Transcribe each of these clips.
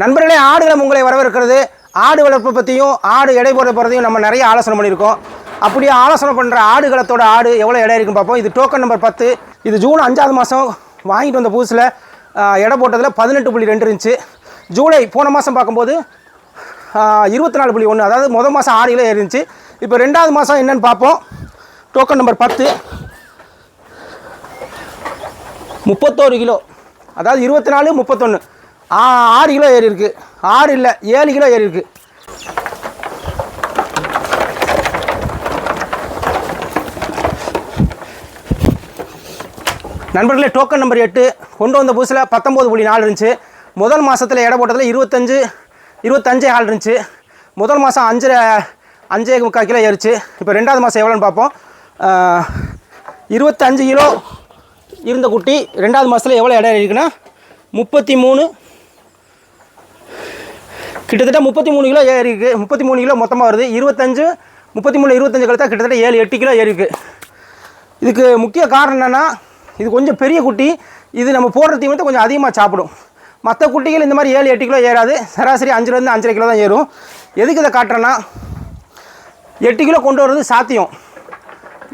நண்பர்களே ஆடுகளம் உங்களை வரவேற்கிறது. ஆடு வளர்ப்பு பற்றியும் ஆடு எடை போடுற பற்றியும் நம்ம நிறைய ஆலோசனை பண்ணியிருக்கோம். அப்படியே ஆலோசனை பண்ணுற ஆடுகளத்தோட ஆடு எவ்வளோ எடை இருக்குன்னு பார்ப்போம். இது டோக்கன் நம்பர் பத்து. இது ஜூன் அஞ்சாவது மாதம் வாங்கிட்டு வந்த புதுசில் எடை போட்டதில் பதினெட்டு புள்ளி ரெண்டு இருந்துச்சு. ஜூலை போன மாதம் பார்க்கும்போது இருபத்தி நாலு புள்ளி ஒன்று அதாவது முதல் மாதம் ஆறு கிலோ இருந்துச்சு இப்போ ரெண்டாவது மாதம் என்னென்னு பார்ப்போம். டோக்கன் நம்பர் பத்து. முப்பத்தோரு கிலோ. அதாவது இருபத்தி நாலு முப்பத்தொன்று ஆறு கிலோ ஏறி இருக்கு. ஆறு இல்லை ஏழு கிலோ ஏறி இருக்கு. நண்பர்களே டோக்கன் நம்பர் எட்டு. கொண்டு வந்த புதுசில் பத்தொம்போது புள்ளி நாலு இருந்துச்சு. முதல் மாதத்தில் எடை போட்டதில் இருபத்தஞ்சு இருபத்தஞ்சே ஆள் இருந்துச்சு. முதல் மாதம் அஞ்சரை அஞ்சே முக்கால் கிலோ ஏறிச்சு. இப்போ ரெண்டாவது மாதம் எவ்வளோன்னு பார்ப்போம். இருபத்தஞ்சு கிலோ இருந்த குட்டி ரெண்டாவது மாதத்தில் எவ்வளோ இடம் இருக்குன்னா முப்பத்தி மூணு கிட்டத்தட்ட முப்பத்தி மூணு கிலோ ஏறி இருக்கு. முப்பத்தி மூணு கிலோ மொத்தமாக வருது. இருபத்தஞ்சு முப்பத்தி மூணு இருபத்தஞ்சு தான் கிட்டத்தட்ட ஏழு எட்டு கிலோ ஏறி இருக்கு. இதுக்கு முக்கிய காரணம் என்னென்னா இது கொஞ்சம் பெரிய குட்டி. இது நம்ம போடுற தீவனத்தை கொஞ்சம் அதிகமாக சாப்பிடும். மற்ற குட்டிகள் இந்த மாதிரி ஏழு எட்டு கிலோ ஏறாது. சராசரி அஞ்சுலேருந்து அஞ்சரை கிலோ தான் ஏறும். எதுக்கு இதை காட்டுறேன்னா எட்டு கிலோ கொண்டு வர்றது சாத்தியம்.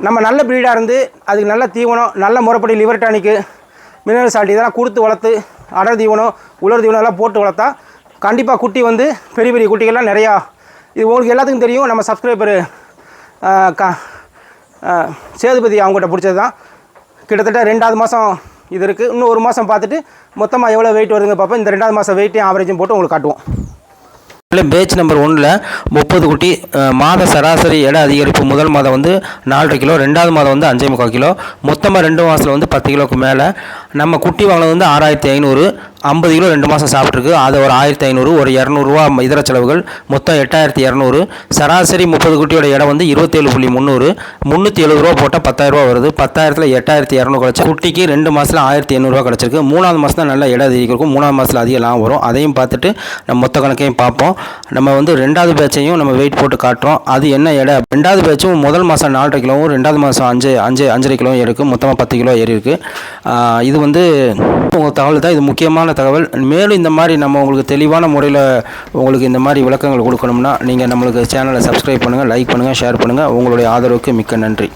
நம்ம நல்ல ப்ரீடாக இருந்து அதுக்கு நல்ல தீவனம் நல்ல முறைப்படி லிவர் டானிக்கு மினரல் சால்ட் இதெல்லாம் கொடுத்து வளர்த்து அடர் தீவனம் உலர் தீவனம் எல்லாம் போட்டு வளர்த்தா கண்டிப்பாக குட்டி வந்து பெரிய பெரிய குட்டிகள்லாம் நிறையா இது உங்களுக்கு எல்லாத்துக்கும் தெரியும். நம்ம சப்ஸ்கிரைபரு க சேதுபதி அவங்ககிட்ட பிடிச்சது தான் கிட்டத்தட்ட ரெண்டாவது மாதம் இது இருக்குது இன்னும் ஒரு மாதம் பார்த்துட்டு மொத்தமாக எவ்வளோ வெயிட் வருதுங்க பார்ப்போம். இந்த ரெண்டாவது மாதம் வெயிட்டையும் ஆவரேஜும் போட்டு உங்களுக்கு காட்டுவோம். பேட்ச் நம்பர் ஒன்றில் முப்பது குட்டி மாத சராசரி எடை அதிகரிப்பு முதல் மாதம் வந்து நாலரை கிலோ ரெண்டாவது மாதம் வந்து அஞ்சே முக்கால் கிலோ மொத்தமாக ரெண்டு மாதத்தில் வந்து பத்து கிலோக்கு மேலே. நம்ம குட்டி வாங்கினது வந்து ஆறாயிரத்தி ஐநூறு ஐம்பது கிலோ ரெண்டு மாதம் சாப்பிட்ருக்கு அது ஒரு ஆயிரத்தி ஐநூறு ஒரு இரநூறுவா இதர செலவுகள். மொத்தம் எட்டாயிரத்தி இரநூறு. சராசரி முப்பது குட்டியோட எடை வந்து இருபத்தேழு புள்ளி முந்நூறு. முந்நூற்றி எழுபது ரூபா போட்டால் பத்தாயிரரூபா வருது. பத்தாயிரத்தில் எட்டாயிரத்தி இரநூறு கிடச்சி. குட்டிக்கு ரெண்டு மாதத்தில் ஆயிரத்தி எண்ணூறுரூவா கிடச்சிருக்கு. மூணாவது மாதம் தான் நல்லா எடை அதிகரிக்கும். மூணாவது மாதத்தில் அதிக லாபம் வரும். அதையும் பார்த்துட்டு நம்ம மொத்த கணக்கையும் பார்ப்போம். நம்ம வந்து ரெண்டாவது பேட்சையும் நம்ம வெயிட் போட்டு காட்டுறோம். அது என்ன எடை? ரெண்டாவது பேட்சும் முதல் மாதம் நாலரை கிலோவும் ரெண்டாவது மாதம் அஞ்சு அஞ்சு அஞ்சரை கிலோவும் இருக்குது மொத்தமாக பத்து கிலோ ஏறி இருக்குது இது வந்து உங்கள் தகவல் தான் இது முக்கியமான தகவல். மேலும் இந்த மாதிரி நம்ம உங்களுக்கு தெளிவான முறையில் உங்களுக்கு இந்த மாதிரி விளக்கங்கள் கொடுக்கணும்னா நீங்கள் நம்மளுக்கு சேனலை சப்ஸ்கிரைப் பண்ணுங்கள் லைக் பண்ணுங்கள் ஷேர் பண்ணுங்கள் உங்களுடைய ஆதரவுக்கு மிக்க நன்றி.